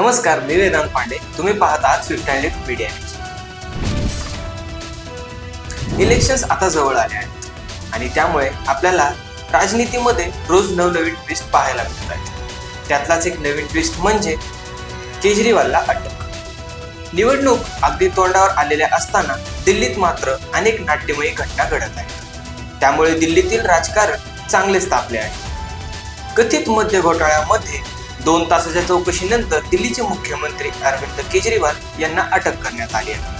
नमस्कार मी वेदांत पांडे. तुम्ही पाहत आहात swift and lift media elections आता जवळ आले आहेत. आणि त्यामुळे आपल्याला राजनीतीमध्ये रोज नवनवीन ट्विस्ट पाहायला मिळत आहेत त्यातलाच एक नवीन ट्विस्ट म्हणजे केजरीवालला अटक. निवडणूक अगदी तोंडावर आलेल्या असताना दिल्लीत मात्र अनेक नाट्यमयी घटना घडत आहेत. त्यामुळे दिल्लीतील राजकारण चांगलेच तापले आहे. कथित मद्य घोटाळ्यामध्ये दोन तासाच्या चौकशीनंतर दिल्लीचे मुख्यमंत्री अरविंद केजरीवाल यांना अटक करण्यात आली आहे.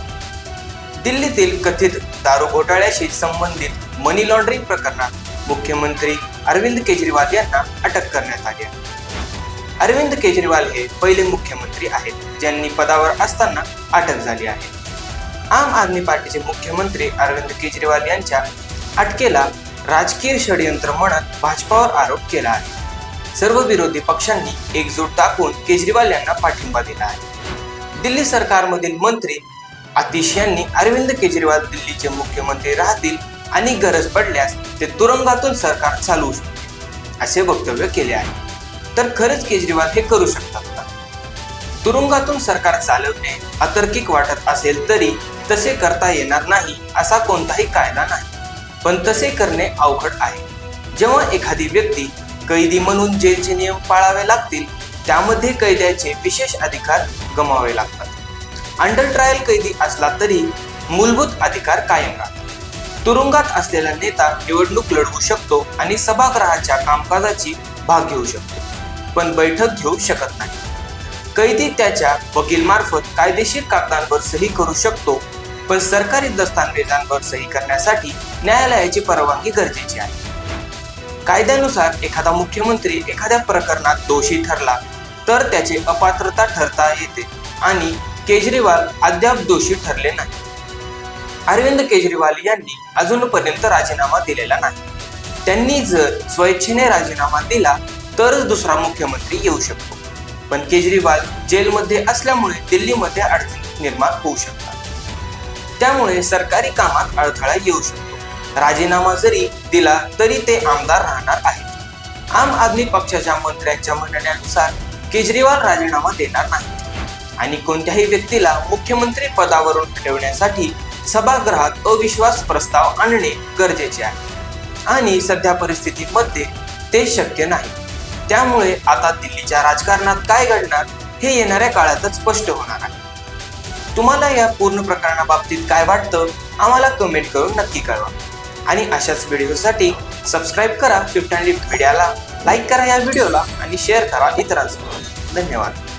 दिल्लीतील कथित दारू घोटाळ्याशी संबंधित मनी लॉन्ड्रिंग प्रकरणात मुख्यमंत्री अरविंद केजरीवाल यांना अटक करण्यात आली आहे. अरविंद केजरीवाल हे पहिले मुख्यमंत्री आहेत ज्यांनी पदावर असताना अटक झाली आहे. आम आदमी पार्टीचे मुख्यमंत्री अरविंद केजरीवाल यांच्या अटकेला राजकीय षडयंत्र म्हणत भाजपावर आरोप केला आहे. सर्व विरोधी पक्षांनी एकजूट दाखवून केजरीवाल यांना पाठिंबा दिला आहे. दिल्ली सरकारमधील मंत्री आतिश यांनी अरविंद केजरीवाल दिल्लीचे मुख्यमंत्री राहतील आणि गरज पडल्यास ते तुरुंगातून सरकार चालवू शकते असे वक्तव्य केले आहे. तर खरंच केजरीवाल हे करू शकतात का? तुरुंगातून सरकार चालवणे अतर्किक वाटत असेल तरी तसे करता येणार नाही असा कोणताही कायदा नाही. पण तसे करणे अवघड आहे. जेव्हा एखादी व्यक्ती कैदी म्हणून जेलचे नियम पाळावे लागतील त्यामध्ये कैद्याचे विशेष अधिकार गमावे लागतात. अंडर ट्रायल कैदी असला तरी मूलभूत अधिकार कायम राहतात. तुरुंगात असलेला नेता निवडणूक लढवू शकतो आणि सभागृहाच्या कामकाजाची भाग घेऊ शकतो पण बैठक घेऊ शकत नाही. कैदी त्याच्या वकील मार्फत कायदेशीर कागदांवर सही करू शकतो पण सरकारी दस्तावेजांवर सही करण्यासाठी न्यायालयाची परवानगी गरजेची आहे. कायद्यानुसार एखादा मुख्यमंत्री एखाद्या प्रकरणात दोषी ठरला तर त्याची अपात्रता ठरता येते आणि केजरीवाल अद्याप दोषी ठरले नाही अरविंद केजरीवाल यांनी अजूनपर्यंत राजीनामा दिलेला नाही. त्यांनी जर स्वेच्छेने राजीनामा दिला तरच दुसरा मुख्यमंत्री येऊ शकतो. पण केजरीवाल जेलमध्ये असल्यामुळे दिल्लीमध्ये अडचणी निर्माण होऊ शकतात. त्यामुळे सरकारी कामात अडथळा येऊ शकतो. राजीनामा जरी दिला तरी ते आमदार राहणार आहेत. आम आदमी पक्षाच्या मंत्र्यांच्या म्हणण्यानुसार केजरीवाल राजीनामा देणार नाहीत. आणि कोणत्याही व्यक्तीला मुख्यमंत्री पदावरून हटवण्यासाठी सभागृहात अविश्वास प्रस्ताव आणणे गरजेचे आहे. आणि सध्या परिस्थितीमध्ये ते शक्य नाही. त्यामुळे आता दिल्लीच्या राजकारणात काय घडणार हे येणाऱ्या काळातच स्पष्ट होणार आहे. तुम्हाला या पूर्ण प्रकरणाबाबतीत काय वाटतं? आम्हाला कमेंट करून नक्की कळवा. आणि अशाच व्हिडिओसाठी सबस्क्राईब करा शिफ्ट अँड लिफ्ट मीडियाला लाईक करा या व्हिडिओला आणि शेअर करा इतरांसोबत. धन्यवाद.